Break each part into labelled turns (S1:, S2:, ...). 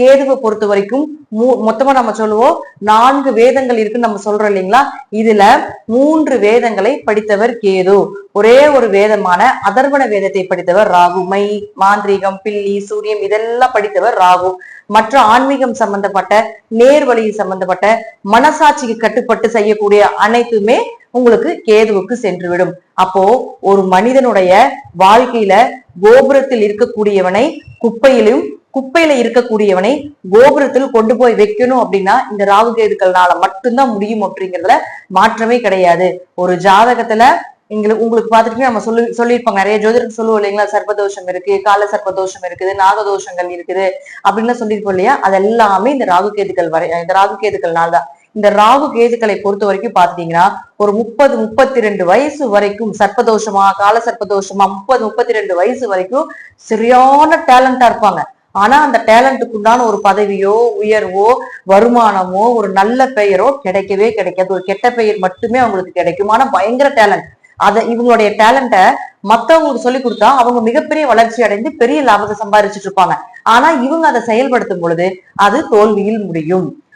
S1: கேதுவை பொறுத்த வரைக்கும் மூ மொத்தமா நம்ம சொல்லுவோம் நான்கு வேதங்கள் இருக்குன்னு நம்ம சொல்றோம் இல்லைங்களா? இதுல மூன்று வேதங்களை படித்தவர் கேது. ஒரே ஒரு வேதமான அதர்வன வேதத்தை படித்தவர் ராகு. மை மாந்திரீகம் பில்லி சூரியம் இதெல்லாம் படித்தவர் ராகு. மற்ற ஆன்மீகம் சம்பந்தப்பட்ட நேர்வழியில் சம்பந்தப்பட்ட மனசாட்சிக்கு கட்டுப்பட்டு செய்யக்கூடிய அனைத்துமே உங்களுக்கு கேதுவுக்கு சென்றுவிடும். அப்போ ஒரு மனிதனுடைய வாழ்க்கையில கோபுரத்தில் இருக்கக்கூடியவனை குப்பையிலும் குப்பையில இருக்கக்கூடியவனை கோபுரத்தில் கொண்டு போய் வைக்கணும் அப்படின்னா இந்த ராகு கேதுக்கள்னால மட்டும்தான் முடியும் அப்படிங்கிறதுல மாற்றமே கிடையாது. ஒரு ஜாதகத்துல எங்களுக்கு உங்களுக்கு பார்த்துட்டு நம்ம சொல்லி சொல்லியிருப்பாங்க நிறைய ஜோதிடர் சொல்லுவோம் இல்லைங்களா? சர்ப்பதோஷம் இருக்கு கால சர்ப்பதோஷம் இருக்குது நாகதோஷங்கள் இருக்குது அப்படின்னு சொல்லியிருப்போம் இல்லையா? அது எல்லாமே இந்த ராகு கேதுக்கள் வரை இந்த ராகு கேதுக்கள்னால தான். இந்த ராகு கேதுக்களை பொறுத்த வரைக்கும் பாத்தீங்கன்னா ஒரு முப்பது முப்பத்தி ரெண்டு வயசு வரைக்கும் சர்ப்பதோஷமா கால சர்ப்பதோஷமா முப்பது முப்பத்தி ரெண்டு வயசு வரைக்கும் சரியான டேலண்டா இருப்பாங்க. ஆனா அந்த டேலண்ட்டுக்கு உண்டான ஒரு பதவியோ உயர்வோ வருமானமோ ஒரு நல்ல பெயரோ கிடைக்கவே கிடைக்காது. ஒரு கெட்ட பெயர் மட்டுமே அவங்களுக்கு கிடைக்கும். ஆனா பயங்கர டேலண்ட் அதை இவங்களுடைய டேலண்ட்டை மத்தவங்களுக்கு சொல்லி கொடுத்தா அவங்க மிகப்பெரிய வளர்ச்சி அடைந்து பெரிய லாபத்தை சம்பாதிச்சுட்டு இருப்பாங்க. ஆனா இவங்க அதை செயல்படுத்தும் பொழுது அது தோல்வியில் முடியும்.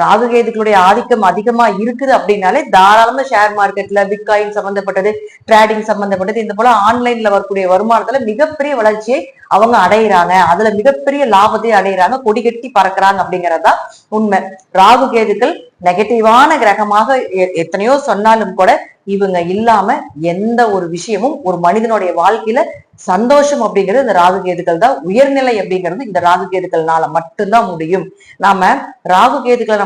S1: ராகுகேதுக்களுடைய ஆதிக்கம் அதிகமா இருக்குது அப்படின்னாலே தாராளமா ஷேர் மார்க்கெட்ல பிட்காயின் சம்பந்தப்பட்டது ட்ரேடிங் சம்பந்தப்பட்டது இந்த போல ஆன்லைன்ல வரக்கூடிய வருமானத்துல மிகப்பெரிய வளர்ச்சியை அவங்க அடையிறாங்க. அதுல மிகப்பெரிய லாபத்தை அடையிறாங்க. கொடி கட்டி பறக்குறாங்க அப்படிங்கறதுதான் உண்மை. ராகு கேதுக்கள் நெகட்டிவான கிரகமாக எத்தனையோ சொன்னாலும் கூட இவங்க இல்லாம எந்த ஒரு விஷயமும் ஒரு மனிதனுடைய வாழ்க்கையில சந்தோஷம் அப்படிங்கிறது இந்த ராகு கேதுக்கள் தான். உயர்நிலை அப்படிங்கிறது இந்த ராகு கேதுக்கள்னால மட்டும்தான் முடியும். நாம ராகு கேதுக்களை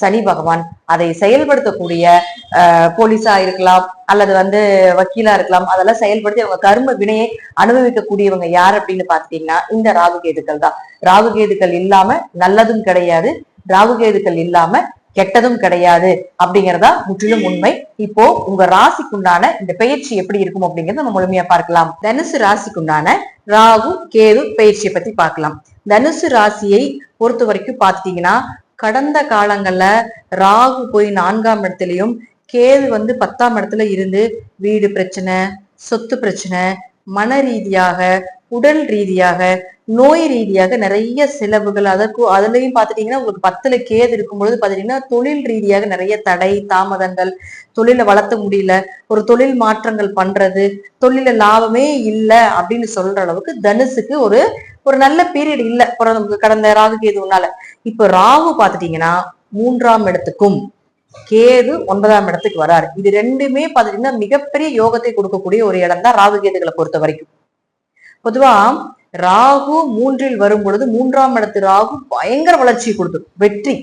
S1: சனி பகவான் அதை செயல்படுத்தக்கூடிய போலீஸா இருக்கலாம் அல்லது வந்து வக்கீலா இருக்கலாம் அதெல்லாம் செயல்படுத்தி அவங்க கர்ம வினையை அனுபவிக்கக்கூடியவங்க யார் அப்படின்னு பாத்தீங்கன்னா இந்த ராகுகேதுக்கள் தான். ராகுகேதுக்கள் இல்லாம நல்லதும் கிடையாது. ராகுகேதுக்கள் இல்லாம கெட்டதும் கிடையாது அப்படிங்கறதா முற்றிலும் உண்மை. இப்போ உங்க ராசிக்குண்டான இந்த பயிற்சி எப்படி இருக்கும் அப்படிங்கறத நம்ம முழுமையா பார்க்கலாம். தனுசு ராசிக்குண்டான ராகு கேது பயிற்சியை பத்தி பார்க்கலாம். தனுசு ராசியை பொறுத்த வரைக்கும் பாத்தீங்கன்னா கடந்த காலங்கள்ல ராகு போய் நான்காம் இடத்துலயும் கேது வந்து பத்தாம் இடத்துல இருந்து வீடு பிரச்சனை சொத்து பிரச்சனை மன ரீதியாக உடல் ரீதியாக நோய் ரீதியாக நிறைய செலவுகள். அதற்கு அதுலயும் பாத்துட்டீங்கன்னா உங்களுக்கு பத்துல கேது இருக்கும் பொழுது பாத்தீங்கன்னா தொழில் ரீதியாக நிறைய தடை தாமதங்கள் தொழிலை வளர்த்த முடியல ஒரு தொழில் மாற்றங்கள் பண்றது தொழில லாபமே இல்லை அப்படின்னு சொல்ற அளவுக்கு தனுசுக்கு ஒரு ஒரு நல்ல பீரியட் இல்ல. பிறந்த கடந்த ராகு கேதுனால இப்ப ராகு பாத்துட்டீங்கன்னா மூன்றாம் இடத்துக்கும் கேது ஒன்பதாம் இடத்துக்கு வராரு. இது ரெண்டுமே பாத்தீங்கன்னா மிகப்பெரிய யோகத்தை கொடுக்கக்கூடிய ஒரு இடம் தான் ராகு கேதுகளை பொறுத்த வரைக்கும். பொதுவா ராகு மூன்றில் வரும் பொழுது மூன்றாம் இடத்து ராகு பயங்கர வளர்ச்சி கொடுக்கும். வெற்றி.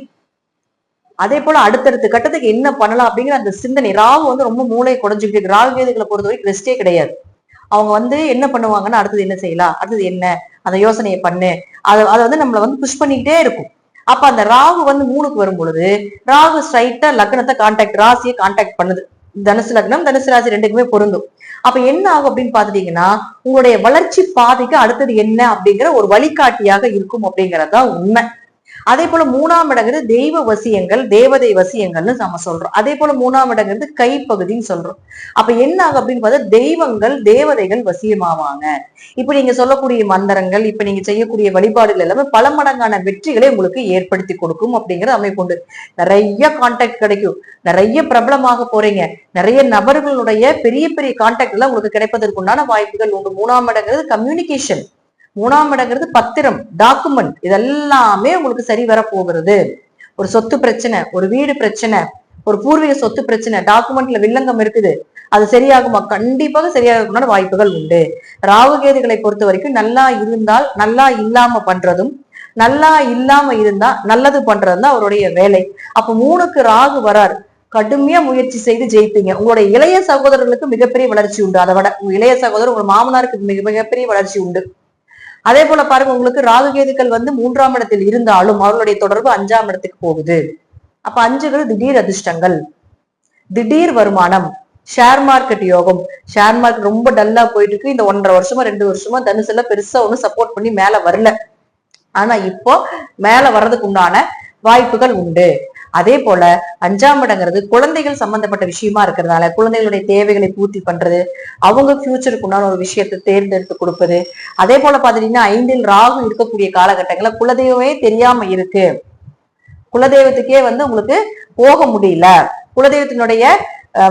S1: அதே போல அடுத்தடுத்த கட்டத்துக்கு என்ன பண்ணலாம் அப்படிங்கிற அந்த சிந்தனை. ராகு வந்து ரொம்ப மூளை குறைஞ்சுக்கிட்டு ராகு கேதுகளை பொறுத்த வரைக்கும் ரெஸ்டே கிடையாது. அவங்க வந்து என்ன பண்ணுவாங்கன்னா அடுத்தது என்ன செய்யலாம் அடுத்தது என்ன? அந்த யோசனையை பண்ணு. அதை அதை வந்து நம்மளை வந்து புஷ் பண்ணிக்கிட்டே இருக்கும். அப்ப அந்த ராகு வந்து மூணுக்கு வரும் பொழுது ராகு ஸ்ட்ரைட்டா லக்னத்தை கான்டாக்ட் ராசியை கான்டாக்ட் பண்ணுது. தனுசு லக்னம் தனுசு ராசி ரெண்டுக்குமே பொருந்தும். அப்ப என்ன ஆகும் அப்படின்னு பாத்துட்டீங்கன்னா உங்களுடைய வளர்ச்சி பாதைக்கு அடுத்தது என்ன அப்படிங்கிற ஒரு வழிகாட்டியாக இருக்கும் அப்படிங்கறதுதான் உண்மை. அதே போல மூணாம் இடங்கிறது தெய்வ வசியங்கள் தேவதை வசியங்கள்னு நம்ம சொல்றோம். அதே போல மூணாம் இடங்கிறது கைப்பகுதின்னு சொல்றோம். அப்ப என்ன ஆகும் அப்படின்னு பார்த்தா தெய்வங்கள் தேவதைகள் வசியமாவாங்க. இப்ப நீங்க சொல்லக்கூடிய மந்திரங்கள் இப்ப நீங்க செய்யக்கூடிய வழிபாடுகள் எல்லாமே பல மடங்கான வெற்றிகளை உங்களுக்கு ஏற்படுத்தி கொடுக்கும் அப்படிங்கிற அமைப்பு உண்டு. நிறைய கான்டாக்ட் கிடைக்கும். நிறைய பிரபலமாக போறீங்க. நிறைய நபர்களுடைய பெரிய பெரிய கான்டாக்ட் எல்லாம் உங்களுக்கு கிடைப்பதற்கு உண்டான வாய்ப்புகள் உண்டு. மூணாம் இடங்கிறது கம்யூனிகேஷன் மூணாம் இடங்கிறது பத்திரம் டாக்குமெண்ட் இதெல்லாமே உங்களுக்கு சரி வர போகிறது ஒரு சொத்து பிரச்சனை ஒரு வீடு பிரச்சனை ஒரு பூர்வீக சொத்து பிரச்சனை டாக்குமெண்ட்ல வில்லங்கம் இருக்குது. அது சரியாகுமா? கண்டிப்பாக சரியாகக்கூடிய வாய்ப்புகள் உண்டு. ராகுகேதுகளை பொறுத்த வரைக்கும் நல்லா இருந்தால் நல்லா இல்லாம பண்றதும் நல்லா இல்லாம இருந்தா நல்லது பண்றதும் தான் அவருடைய வேலை. அப்ப மூணுக்கு ராகு வரார். கடுமையா முயற்சி செய்து ஜெயிப்பீங்க. உங்களுடைய இளைய சகோதரர்களுக்கு மிகப்பெரிய வளர்ச்சி உண்டு. அதை விட உங்க இளைய சகோதரர் உங்க மாமனாருக்கு மிக மிகப்பெரிய வளர்ச்சி உண்டு. அதே போல பாருங்க உங்களுக்கு ராகுகேதுக்கள் வந்து மூன்றாம் இடத்தில் இருந்தாலும் அவர்களுடைய தொடர்பு அஞ்சாம் இடத்துக்கு போகுது. அப்ப அஞ்சுகள் திடீர் அதிர்ஷ்டங்கள். திடீர் வருமானம். ஷேர் மார்க்கெட் யோகம். ஷேர் மார்க்கெட் ரொம்ப டல்லா போயிட்டு இருக்கு. இந்த ஒன்றரை வருஷமா ரெண்டு வருஷமா தனுசுல பெருசா ஒன்றும் சப்போர்ட் பண்ணி மேல வரல. ஆனா இப்போ மேல வர்றதுக்கு உண்டான வாய்ப்புகள் உண்டு. அதே போல அஞ்சாம் இடங்கிறது குழந்தைகள் சம்பந்தப்பட்ட விஷயமா இருக்கிறதால குழந்தைகளுடைய தேவைகளை பூர்த்தி பண்றது அவங்க ஃபியூச்சருக்கு உண்டான ஒரு விஷயத்தை தேர்ந்தெடுத்து கொடுப்பது. அதே போல பாத்தீங்கன்னா ஐந்தில் ராகு இருக்கக்கூடிய காலகட்டங்களை குலதெய்வமே தெரியாம இருக்கு. குலதெய்வத்துக்கே வந்து உங்களுக்கு போக முடியல. குலதெய்வத்தினுடைய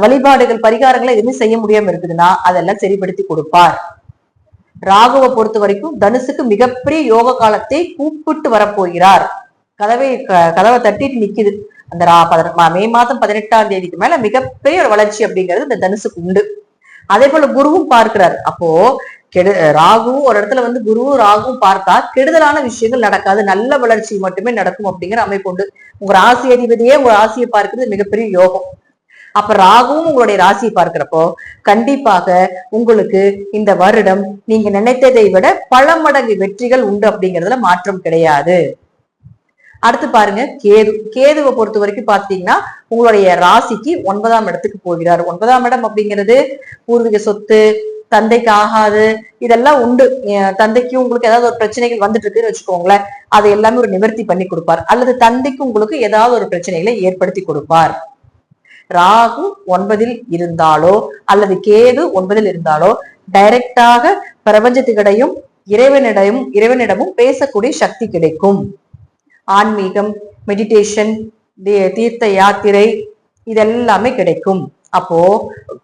S1: வழிபாடுகள் பரிகாரங்களை எதுவுமே செய்ய முடியாம இருக்குதுன்னா அதெல்லாம் சரிப்படுத்தி கொடுப்பார். ராகுவை பொறுத்த வரைக்கும் தனுசுக்கு மிகப்பெரிய யோக காலத்தை கூப்பிட்டு வரப்போகிறார். கதவை கதவை தட்டிட்டு நிக்குது. அந்த மே மாதம் பதினெட்டாம் தேதிக்கு மேல மிகப்பெரிய ஒரு வளர்ச்சி அப்படிங்கிறது இந்த தனுசுக்கு உண்டு. அதே போல குருவும் பார்க்கிறார். அப்போ கெடு ராகுவும் ஒரு இடத்துல வந்து குருவும் ராகுவும் பார்த்தா கெடுதலான விஷயங்கள் நடக்காது. நல்ல வளர்ச்சி மட்டுமே நடக்கும் அப்படிங்கிற அமைப்பு உண்டு. உங்க ராசி அதிபதியே உங்க ராசியை பார்க்கிறது மிகப்பெரிய யோகம். அப்ப ராகுவும் உங்களுடைய ராசியை பார்க்கிறப்போ கண்டிப்பாக உங்களுக்கு இந்த வருடம் நீங்க நினைத்ததை விட பல மடங்கு வெற்றிகள் உண்டு அப்படிங்கிறதுல மாற்றம் கிடையாது. அடுத்து பாருங்க கேது. கேதுவை பொறுத்த வரைக்கும் பாத்தீங்கன்னா உங்களுடைய ராசிக்கு ஒன்பதாம் இடத்துக்கு போகிறார். ஒன்பதாம் இடம் அப்படிங்கிறது பூர்வீக சொத்து தந்தைக்கு ஆகாது இதெல்லாம் உண்டு. தந்தைக்கு உங்களுக்கு ஏதாவது ஒரு பிரச்சனைகள் வந்துட்டு இருக்குன்னு வச்சுக்கோங்களேன் அதை எல்லாமே ஒரு நிவர்த்தி பண்ணி கொடுப்பார். அல்லது தந்தைக்கு உங்களுக்கு ஏதாவது ஒரு பிரச்சனைகளை ஏற்படுத்தி கொடுப்பார். ராகு ஒன்பதில் இருந்தாலோ அல்லது கேது ஒன்பதில் இருந்தாலோ டைரக்டாக பிரபஞ்சத்துக்கிடையும் இறைவனிடையும் இறைவனிடமும் பேசக்கூடிய சக்தி கிடைக்கும். ஆன்மீகம் மெடிடேஷன் தீர்த்த யாத்திரை இதெல்லாமே கிடைக்கும். அப்போ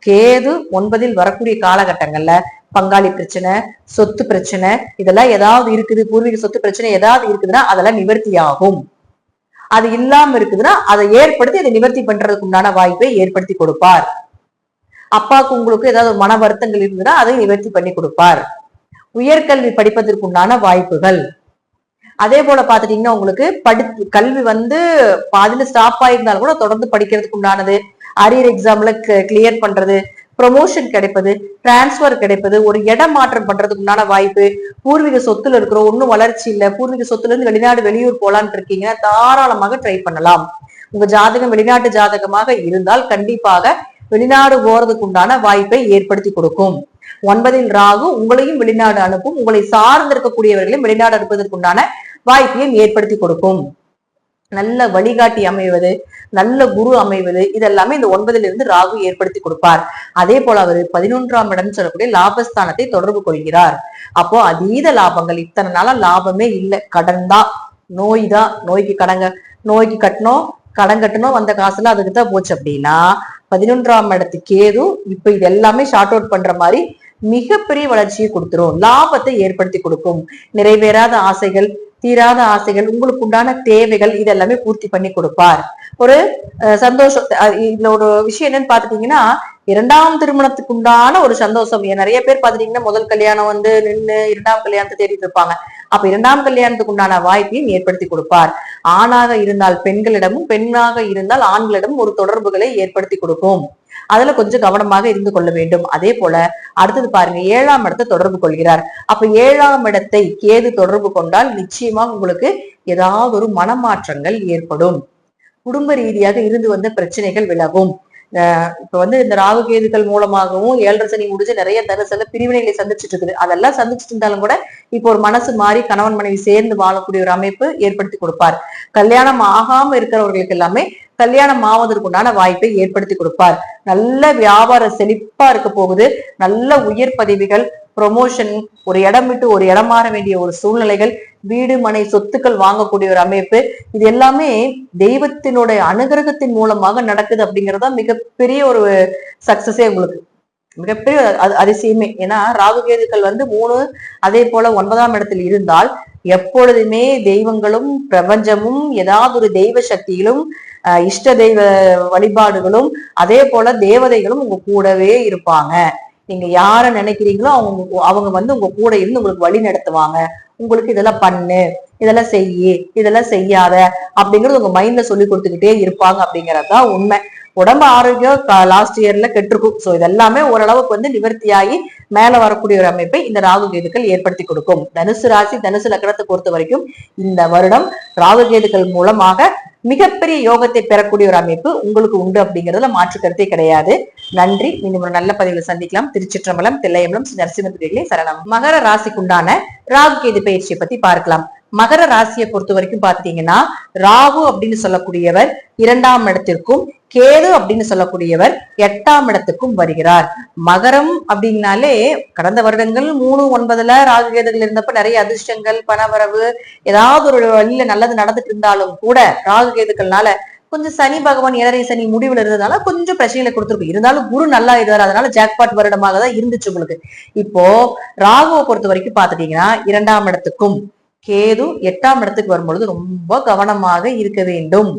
S1: கேது ஒன்பதில் வரக்கூடிய காலகட்டங்கள்ல பங்காளி பிரச்சனை சொத்து பிரச்சனை இதெல்லாம் ஏதாவது இருக்குது பூர்வீக சொத்து பிரச்சனை ஏதாவது இருக்குதுன்னா அதெல்லாம் நிவர்த்தி ஆகும் அது இல்லாம இருக்குதுன்னா அதை ஏற்படுத்தி அதை நிவர்த்தி பண்றதுக்கு உண்டான வாய்ப்பை ஏற்படுத்தி கொடுப்பார். அப்பாவுக்கு உங்களுக்கு ஏதாவது மன வருத்தங்கள் இருந்ததுன்னா அதை நிவர்த்தி பண்ணி கொடுப்பார். உயர்கல்வி படிப்பதற்கு உண்டான வாய்ப்புகள். அதே போல பாத்துட்டீங்கன்னா உங்களுக்கு படி கல்வி வந்து பாதியில ஸ்டாப் ஆயிருந்தாலும் கூட தொடர்ந்து படிக்கிறதுக்கு உண்டானது. அரியர் எக்ஸாம்ல கிளியர் பண்றது ப்ரொமோஷன் கிடைப்பது டிரான்ஸ்பர் கிடைப்பது ஒரு இடம் மாற்றம் பண்றதுக்கு உண்டான வாய்ப்பு. பூர்வீக சொத்துல இருக்கிறோம் ஒன்றும் வளர்ச்சி இல்ல. பூர்வீக சொத்துல இருந்து வெளிநாடு வெளியூர் போலான்னு இருக்கீங்கன்னா தாராளமாக ட்ரை பண்ணலாம். உங்க ஜாதகம் வெளிநாட்டு ஜாதகமாக இருந்தால் கண்டிப்பாக வெளிநாடு போறதுக்கு உண்டான வாய்ப்பை ஏற்படுத்தி கொடுக்கும். ஒன்பதில் ராகு உங்களையும் வெளிநாடு அனுப்பும். உங்களை சார்ந்திருக்கக்கூடியவர்களையும் வெளிநாடு அனுப்புவதற்குண்டான வாய்ப்பையும் ஏற்படுத்தி கொடுக்கும். நல்ல வழிகாட்டி அமைவது நல்ல குரு அமைவது இதெல்லாமே இந்த ஒன்பதுல இருந்து ராகு ஏற்படுத்தி கொடுப்பார். அதே போல அவர் பதினொன்றாம் இடம் சொல்லக்கூடிய லாபஸ்தானத்தை தொடர்பு கொள்கிறார். அப்போ அதீத லாபங்கள் இத்தனை நாளா லாபமே இல்லை. கடன் தான் நோய் தான் நோய்க்கு கடங்க நோய்க்கு கட்டணும் கடன் கட்டணும் வந்த காசுல அதுக்கு தான் போச்சு அப்படின்னா பதினொன்றாம் இடத்து கேது இப்ப இது எல்லாமே ஷார்ட் அவுட் பண்ற மாதிரி மிகப்பெரிய வளர்ச்சியை கொடுத்துரும். லாபத்தை ஏற்படுத்தி கொடுக்கும். நிறைவேறாத ஆசைகள் தீராத ஆசைகள் உங்களுக்கு உண்டான தேவைகள் இதெல்லாமே பூர்த்தி பண்ணி கொடுப்பார். ஒரு சந்தோஷம் இதுல ஒரு விஷயம் என்னன்னு பாத்துட்டீங்கன்னா இரண்டாம் திருமணத்துக்கு உண்டான ஒரு சந்தோஷம். ஏன் நிறைய பேர் பாத்துட்டீங்கன்னா முதல் கல்யாணம் வந்து நின்று இரண்டாம் கல்யாணத்தை தேடிட்டு இருப்பாங்க. அப்ப இரண்டாம் கல்யாணத்துக்கு உண்டான வாய்ப்பையும் ஏற்படுத்தி கொடுப்பார். ஆணாக இருந்தால் பெண்களிடமும் பெண்ணாக இருந்தால் ஆண்களிடமும் ஒரு தொடர்புகளை ஏற்படுத்தி கொடுக்கும். அதுல கொஞ்சம் கவனமாக இருந்து கொள்ள வேண்டும். அதே போல அடுத்தது பாருங்க ஏழாம் இடத்தை தொடர்பு கொள்கிறார். அப்ப ஏழாம் இடத்தை கேது தொடர்பு கொண்டால் நிச்சயமா உங்களுக்கு ஏதாவது ஒரு மனமாற்றங்கள் ஏற்படும். குடும்ப ரீதியாக இருந்து வந்த பிரச்சனைகள் விலகும். அஹ் இப்ப வந்து இந்த ராகு கேதுகள் மூலமாகவும் ஏழரை சனி முடிஞ்சு நிறைய தரிசல பிரிவினைகளை சந்திச்சுட்டு இருக்குது. அதெல்லாம் சந்திச்சுட்டு இருந்தாலும் கூட இப்போ ஒரு மனசு மாறி கணவன் மனைவி சேர்ந்து வாழக்கூடிய ஒரு அமைப்பு ஏற்படுத்தி கொடுப்பார். கல்யாணம் ஆகாம இருக்கிறவர்களுக்கு எல்லாமே கல்யாணம் ஆவதற்கு உண்டான வாய்ப்பை ஏற்படுத்தி கொடுப்பார். நல்ல வியாபார செழிப்பா இருக்க போகுது. நல்ல உயர் பதவிகள் ப்ரொமோஷன் ஒரு இடம் விட்டு ஒரு இடம் மாற வேண்டிய ஒரு சூழ்நிலைகள் வீடு மனை சொத்துக்கள் வாங்கக்கூடிய ஒரு அமைப்பு இது எல்லாமே தெய்வத்தினுடைய அனுகிரகத்தின் மூலமாக நடக்குது அப்படிங்கறதா மிகப்பெரிய ஒரு சக்சஸே உங்களுக்கு. மிகப்பெரிய அ- அதிசயமே. ஏன்னா ராகுகேதுக்கள் வந்து மூணு அதே போல ஒன்பதாம் இடத்தில் இருந்தால் எப்பொழுதுமே தெய்வங்களும் பிரபஞ்சமும் ஏதாவது ஒரு தெய்வ சக்தியிலும் இஷ்ட தெய்வ வழிபாடுகளும் அதே போல தேவதைகளும் உங்க கூடவே இருப்பாங்க. நீங்க யார நினைக்கிறீங்களோ அவங்க அவங்க வந்து உங்க கூட இருந்து உங்களுக்கு வழி நடத்துவாங்க. உங்களுக்கு இதெல்லாம் பண்ணு இதெல்லாம் செய்யி இதெல்லாம் செய்யாத அப்படிங்கறது உங்க மைண்ட்ல சொல்லி கொடுத்துக்கிட்டே இருப்பாங்க அப்படிங்கறதுதான் உண்மை. உடம்பு ஆரோக்கியம் லாஸ்ட் இயர்ல கெட்டிருக்கும். சோ இதெல்லாமே ஓரளவுக்கு வந்து நிவர்த்தியாகி மேல வரக்கூடிய ஒரு அமைப்பை இந்த ராகு கேதுக்கள் ஏற்படுத்தி கொடுக்கும். தனுசு ராசி தனுசு லக்னத்தை பொறுத்த வரைக்கும் இந்த வருடம் ராகு கேதுக்கள் மூலமாக மிகப்பெரிய யோகத்தை பெறக்கூடிய ஒரு அமைப்பு உங்களுக்கு உண்டு அப்படிங்கறதுல மாற்று கருத்தே கிடையாது. நன்றி. மீண்டும் ஒரு நல்ல பதிவில் சந்திக்கலாம். திருச்சிற்றம்பலம் தில்லையம்பலம் ஸ்ரீ நரசிம்மத்திரிகளே சரணம். மகர ராசிக்குண்டான ராகு கேது பயிற்சியை பத்தி பார்க்கலாம். மகர ராசியை பொறுத்த வரைக்கும் பாத்தீங்கன்னா ராகு அப்படின்னு சொல்லக்கூடியவர் இரண்டாம் இடத்திற்கும் கேது அப்படின்னு சொல்லக்கூடியவர் எட்டாம் இடத்துக்கும் வருகிறார். மகரம் அப்படின்னாலே கடந்த வருடங்கள் மூணு ஒன்பதுல ராகு கேதுகள் இருந்தப்ப நிறைய அதிர்ஷ்டங்கள் பணவரவு ஏதாவது ஒரு வழியில நல்லது நடந்துட்டு இருந்தாலும் கூட ராகு கேதுக்கள்னால கொஞ்சம் சனி பகவான் ஏழரை சனி முடிவுல இருந்ததுனால கொஞ்சம் பிரச்சனைகளை கொடுத்துருக்கும் இருந்தாலும் குரு நல்லா இருந்தார் அதனால ஜாக்பாட் வருடமாக தான் இருந்துச்சு உங்களுக்கு. இப்போ ராகுவை பொறுத்த வரைக்கும் பாத்துட்டீங்கன்னா இரண்டாம் இடத்துக்கும் கேது எட்டாம் இடத்துக்கு வரும்பொழுது ரொம்ப கவனமாக இருக்க வேண்டும்.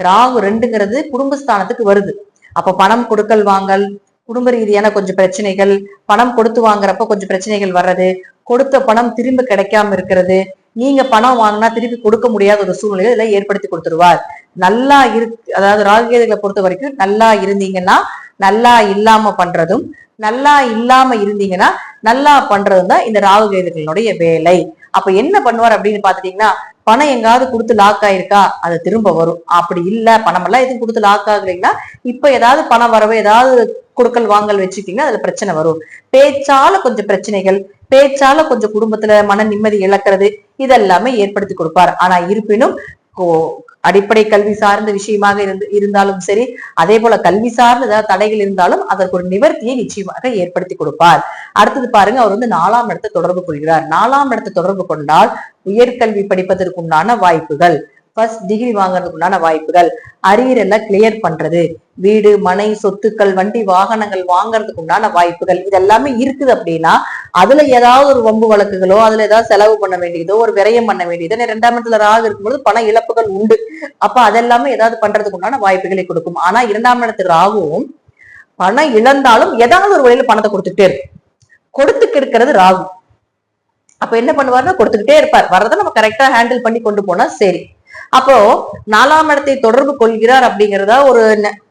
S1: ராகு ரெண்டுங்கிறது குடும்பஸ்தானத்துக்கு வருது. அப்ப பணம் கொடுக்கல் வாங்கல் குடும்ப ரீதியான கொஞ்சம் பிரச்சனைகள் பணம் கொடுத்து வாங்குறப்ப கொஞ்சம் பிரச்சனைகள் வர்றது கொடுத்த பணம் திரும்ப கிடைக்காம இருக்கிறது நீங்க பணம் வாங்கினா திருப்பி கொடுக்க முடியாத ஒரு சூழ்நிலையை இதெல்லாம் ஏற்படுத்தி கொடுத்துருவார். நல்லா இருக்கு அதாவது ராகுகேதுகளை பொறுத்த வரைக்கும் நல்லா இருந்தீங்கன்னா நல்லா இல்லாம பண்றதும் நல்லா இல்லாம இருந்தீங்கன்னா நல்லா பண்றதும் தான் இந்த ராகுகேதுகளுடைய வேலை. அப்ப என்ன பண்ணுவார் அப்படின்னு பாத்துட்டீங்கன்னா பணம் எங்காவது கொடுத்து லாக் ஆயிருக்கா? அது திரும்ப வரும். அப்படி இல்ல பணம் எல்லாம் எதுவும் கொடுத்து லாக் ஆகலைன்னா இப்ப ஏதாவது பணம் வரவு ஏதாவது கொடுக்கல் வாங்கல் வச்சுக்கிட்டீங்கன்னா அதுல பிரச்சனை வரும். பேச்சால கொஞ்சம் பிரச்சனைகள் பேச்சால கொஞ்சம் குடும்பத்துல மன நிம்மதி இழக்கிறது இதெல்லாமே ஏற்படுத்தி கொடுப்பார். ஆனா இருப்பினும் கோ- அடிப்படை கல்வி சார்ந்த விஷயமாக இருந்து இருந்தாலும் சரி அதே போல கல்வி சார்ந்த ஏதாவது தடைகள் இருந்தாலும் அதற்கு ஒரு நிவர்த்தியை நிச்சயமாக ஏற்படுத்தி கொடுப்பார். அடுத்தது பாருங்க அவர் வந்து நாலாம் இடத்தை தொடர்பு கொள்கிறார். நாலாம் இடத்தை தொடர்பு கொண்டால் உயர்கல்வி படிப்பதற்குண்டான வாய்ப்புகள். ஃபர்ஸ்ட் டிகிரி வாங்குறதுக்குண்டான வாய்ப்புகள். அரியர் எல்லாம் கிளியர் பண்றது. வீடு மனை சொத்துக்கள் வண்டி வாகனங்கள் வாங்குறதுக்கு உண்டான வாய்ப்புகள். இதெல்லாமே இருக்குது அப்படின்னா அதுல ஏதாவது ஒரு வம்பு வழக்குகளோ அதுல ஏதாவது செலவு பண்ண வேண்டியதோ ஒரு விரயம் பண்ண வேண்டியதோ இரண்டாம் ரெண்டாம் இடத்துல ராகு இருக்கும்போது பண இழப்புகள் உண்டு. அப்ப அதெல்லாமே ஏதாவது பண்றதுக்கு உண்டான வாய்ப்புகளை கொடுக்கும். ஆனா இரண்டாம் இடத்துக்கு ராகுவும் பணம் இழந்தாலும் ஏதாவது ஒரு வழியில பணத்தை கொடுத்துட்டே இருக்கும். கொடுத்து கெடுக்கிறது ராகு. அப்ப என்ன பண்ணுவாருன்னா கொடுத்துக்கிட்டே இருப்பார். வர்றதை நம்ம கரெக்டா ஹேண்டில் பண்ணி கொண்டு போனா சரி. அப்போ நாலாம் இடத்தை தொடர்பு கொள்கிறார் அப்படிங்கிறதா ஒரு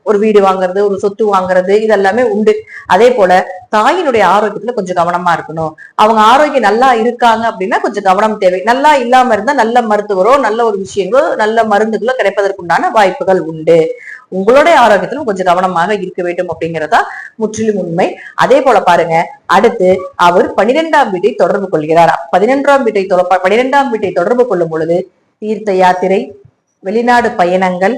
S1: ஒரு வீடு வாங்குறது ஒரு சொத்து வாங்குறது இதெல்லாமே உண்டு. அதே போல தாயினுடைய ஆரோக்கியத்துல கொஞ்சம் கவனமா இருக்கணும். அவங்க ஆரோக்கியம் நல்லா இருக்காங்க அப்படின்னா கொஞ்சம் கவனம் தேவை. நல்லா இல்லாம இருந்தா நல்ல மருத்துவரோ நல்ல ஒரு விஷயங்களோ நல்ல மருந்துகளோ கிடைப்பதற்குண்டான வாய்ப்புகள் உண்டு. உங்களுடைய ஆரோக்கியத்திலும் கொஞ்சம் கவனமாக இருக்க வேண்டும் அப்படிங்கிறதா முற்றிலும் உண்மை. அதே போல பாருங்க அடுத்து அவர் பனிரெண்டாம் வீட்டை தொடர்பு கொள்கிறார். பதினொன்றாம் வீட்டை பனிரெண்டாம் வீட்டை தொடர்பு கொள்ளும் பொழுது தீர்த்த யாத்திரை வெளிநாடு பயணங்கள்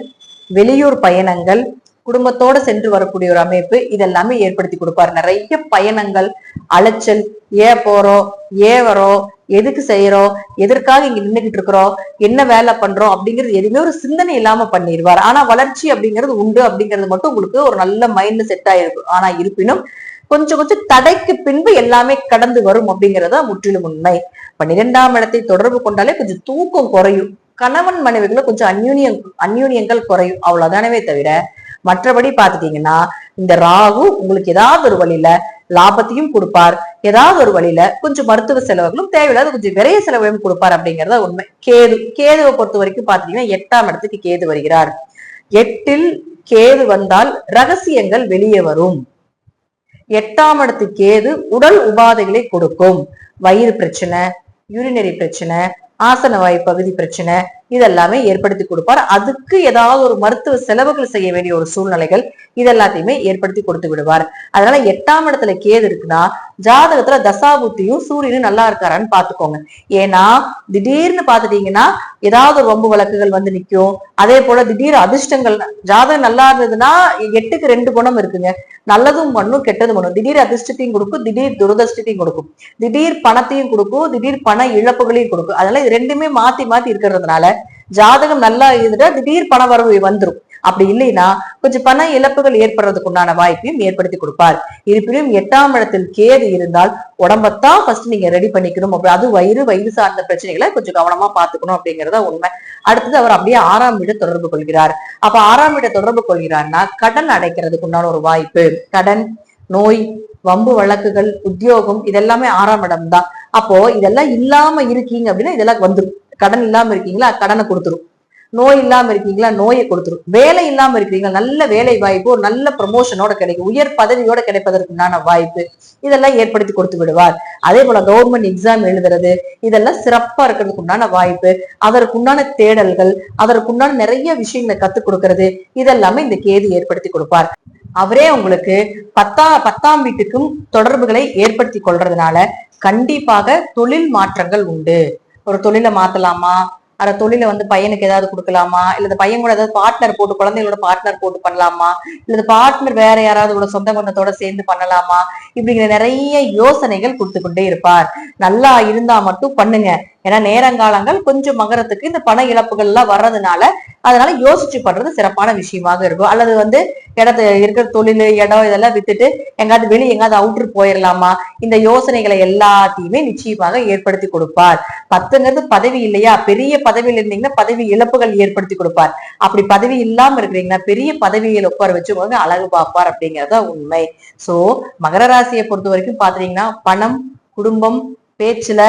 S1: வெளியூர் பயணங்கள் குடும்பத்தோட சென்று வரக்கூடிய ஒரு அமைப்பு இதெல்லாமே ஏற்படுத்தி கொடுப்பார். நிறைய பயணங்கள் அலைச்சல் ஏன் போறோம் ஏன் வரோம் எதுக்கு செய்யறோம் எதற்காக இங்க நின்னுகிட்டு இருக்கிறோம் என்ன வேலை பண்றோம் அப்படிங்கிறது எதுவுமே ஒரு சிந்தனை இல்லாம பண்ணிடுவார். ஆனா வளர்ச்சி அப்படிங்கிறது உண்டு அப்படிங்கிறது மட்டும் உங்களுக்கு ஒரு நல்ல மைண்ட்ல செட் ஆயிருக்கும் ஆனா இருப்பினும் கொஞ்சம் கொஞ்சம் தடைக்கு பின்பு எல்லாமே கடந்து வரும் அப்படிங்கறதா முற்றிலும் உண்மை. பன்னிரெண்டாம் இடத்தை தொடர்பு கொண்டாலே கொஞ்சம் தூக்கம் குறையும். கணவன் மனைவிகளை கொஞ்சம் அந்யூனியம் அந்யூனியங்கள் குறையும். அவ்வளவுதானவே தவிர மற்றபடி பாத்துட்டீங்கன்னா இந்த ராகு உங்களுக்கு ஏதாவது ஒரு வழியில லாபத்தையும் கொடுப்பார். ஏதாவது ஒரு வழியில கொஞ்சம் மருத்துவ செலவுகளும் தேவையில்லாத கொஞ்சம் விரைய செலவையும் கொடுப்பார் அப்படிங்கறத உண்மை. கேது கேதுவை பொறுத்த வரைக்கும் பாத்தீங்கன்னா எட்டாம் இடத்துக்கு கேது வருகிறார். எட்டில் கேது வந்தால் ரகசியங்கள் வெளியே வரும். எட்டாம் இடத்து கேது உடல் உபாதைகளை கொடுக்கும். வயிறு பிரச்சனை யூரினரி பிரச்சனை ஆசன வாய் பகுதி பிரச்சனை இதெல்லாமே ஏற்படுத்தி கொடுப்பார். அதுக்கு ஏதாவது ஒரு மருத்துவ செலவுகள் செய்ய வேண்டிய ஒரு சூழ்நிலைகள் இதெல்லாத்தையுமே ஏற்படுத்தி கொடுத்து விடுவார். அதனால எட்டாம் இடத்துல கேது இருக்குன்னா ஜாதகத்துல தசாபுத்தியும் சூரியனும் நல்லா இருக்காரான்னு பாத்துக்கோங்க ஏன்னா திடீர்னு பாத்துட்டீங்கன்னா ஏதாவது வம்பு வழக்குகள் வந்து நிற்கும் அதே போல திடீர் அதிர்ஷ்டங்கள் ஜாதகம் நல்லா இருந்ததுன்னா எட்டுக்கு ரெண்டு குணம் இருக்குங்க. நல்லதும் பண்ணும் கெட்டதும் பண்ணும். திடீர் அதிர்ஷ்டத்தையும் கொடுக்கும் திடீர் துரதிர்ஷ்டத்தையும் கொடுக்கும். திடீர் பணத்தையும் கொடுக்கும் திடீர் பண இழப்புகளையும் கொடுக்கும். அதனால இது ரெண்டுமே மாத்தி மாத்தி இருக்கிறதுனால ஜாதகம் நல்லா இருந்துட்டா திடீர் பண வரவு வந்துரும். அப்படி இல்லைன்னா கொஞ்சம் பண இழப்புகள் ஏற்படுறதுக்கு உண்டான வாய்ப்பையும் ஏற்படுத்தி கொடுப்பார். இருப்பினும் எட்டாம் இடத்தில் கேது இருந்தால் உடம்பத்தான் ஃபர்ஸ்ட் நீங்க ரெடி பண்ணிக்கணும். அப்படி அது வயிறு வயிறு சார்ந்த பிரச்சனைகளை கொஞ்சம் கவனமா பாத்துக்கணும் அப்படிங்கறத உண்மை. அடுத்தது அவர் அப்படியே ஆறாம் வீட தொடர்பு கொள்கிறார். அப்ப ஆறாம் வீட தொடர்பு கொள்கிறார்னா கடன் அடைக்கிறதுக்கு உண்டான ஒரு வாய்ப்பு. கடன் நோய் வம்பு வழக்குகள் உத்தியோகம் இதெல்லாமே ஆறாம் இடம் தான். அப்போ இதெல்லாம் இல்லாம இருக்கீங்க அப்படின்னா இதெல்லாம் வந்துரும். கடன் இல்லாம இருக்கீங்களா? கடனை கொடுத்துரும். நோய் இல்லாம இருக்கீங்களா? நோயை கொடுத்துரும். வேலை இல்லாம இருக்கீங்களா நல்ல வேலை வாய்ப்பு ஒரு நல்ல ப்ரமோஷனோட கிடைக்கும். உயர் பதவியோட கிடைப்பதற்குண்டான வாய்ப்பு. இதெல்லாம் ஏற்படுத்தி கொடுத்து விடுவார். அதே போல கவர்மெண்ட் எக்ஸாம் எழுதுறது இதெல்லாம் சிறப்பா இருக்கிறதுக்கு உண்டான வாய்ப்பு. அதற்குண்டான தேடல்கள் அதற்குண்டான நிறைய விஷயங்களை கத்துக் கொடுக்கறது. இதெல்லாமே இந்த கேது ஏற்படுத்தி கொடுப்பார். அவரே உங்களுக்கு பத்தா பத்தாம் வீட்டுக்கும் தொடர்புகளை ஏற்படுத்தி கொள்றதுனால கண்டிப்பாக தொழில் மாற்றங்கள் உண்டு. ஒரு தொழிலை மாத்தலாமா? அந்த தொழிலை வந்து பையனுக்கு ஏதாவது கொடுக்கலாமா? இல்ல பையன் கூட ஏதாவது பார்ட்னர் போட்டு குழந்தைகளோட பார்ட்னர் போட்டு பண்ணலாமா? இல்ல பார்ட்னர் வேற யாராவது கூட சொந்த பந்தத்தோட சேர்ந்து பண்ணலாமா? இப்படிங்கிற நிறைய யோசனைகள் கொடுத்து கொண்டே இருப்பார். நல்லா இருந்தா மட்டும் பண்ணுங்க. ஏன்னா நேரங்காலங்கள் கொஞ்சம் மகரத்துக்கு இந்த பண இழப்புகள் எல்லாம் வர்றதுனால அதனால யோசிச்சு பண்றது சிறப்பான விஷயமாக இருக்கும். அல்லது வந்து இடத்து இருக்கிற தொழில் இடம் இதெல்லாம் வித்துட்டு எங்காவது வெளியே எங்காவது அவுட்ரு போயிடலாமா இந்த யோசனைகளை எல்லாத்தையுமே நிச்சயமாக ஏற்படுத்தி கொடுப்பார். பத்துங்கிறது பதவி இல்லையா? பெரிய பதவியில் இருந்தீங்கன்னா பதவி இழப்புகள் ஏற்படுத்தி கொடுப்பார். அப்படி பதவி இல்லாம இருக்கிறீங்கன்னா பெரிய பதவியில் உட்கார வச்சு அழகு பார்ப்பார் அப்படிங்கறத உண்மை. சோ மகர ராசியை பொறுத்த வரைக்கும் பாத்தீங்கன்னா பணம் குடும்பம் பேச்சுல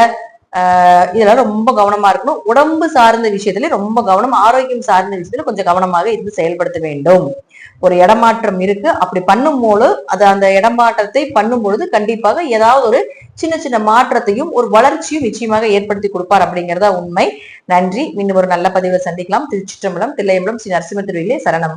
S1: இதெல்லாம் ரொம்ப கவனமா இருக்கணும். உடம்பு சார்ந்த விஷயத்துல ரொம்ப கவனம் ஆரோக்கியம் சார்ந்த விஷயத்துல கொஞ்சம் கவனமாக இருந்து செயல்படுத்த வேண்டும். ஒரு இடமாற்றம் இருக்கு. அப்படி பண்ணும்போது அது அந்த இடமாற்றத்தை பண்ணும் பொழுது கண்டிப்பாக ஏதாவது ஒரு சின்ன சின்ன மாற்றத்தையும் ஒரு வளர்ச்சியும் நிச்சயமாக ஏற்படுத்தி கொடுப்பார் அப்படிங்கறதா உண்மை. நன்றி. இன்னும் ஒரு நல்ல பதிவை சந்திக்கலாம். திருச்சிற்றம்பலம் தில்லையம்பலம் ஸ்ரீ நரசிம்ம திருவிலே சரணம்.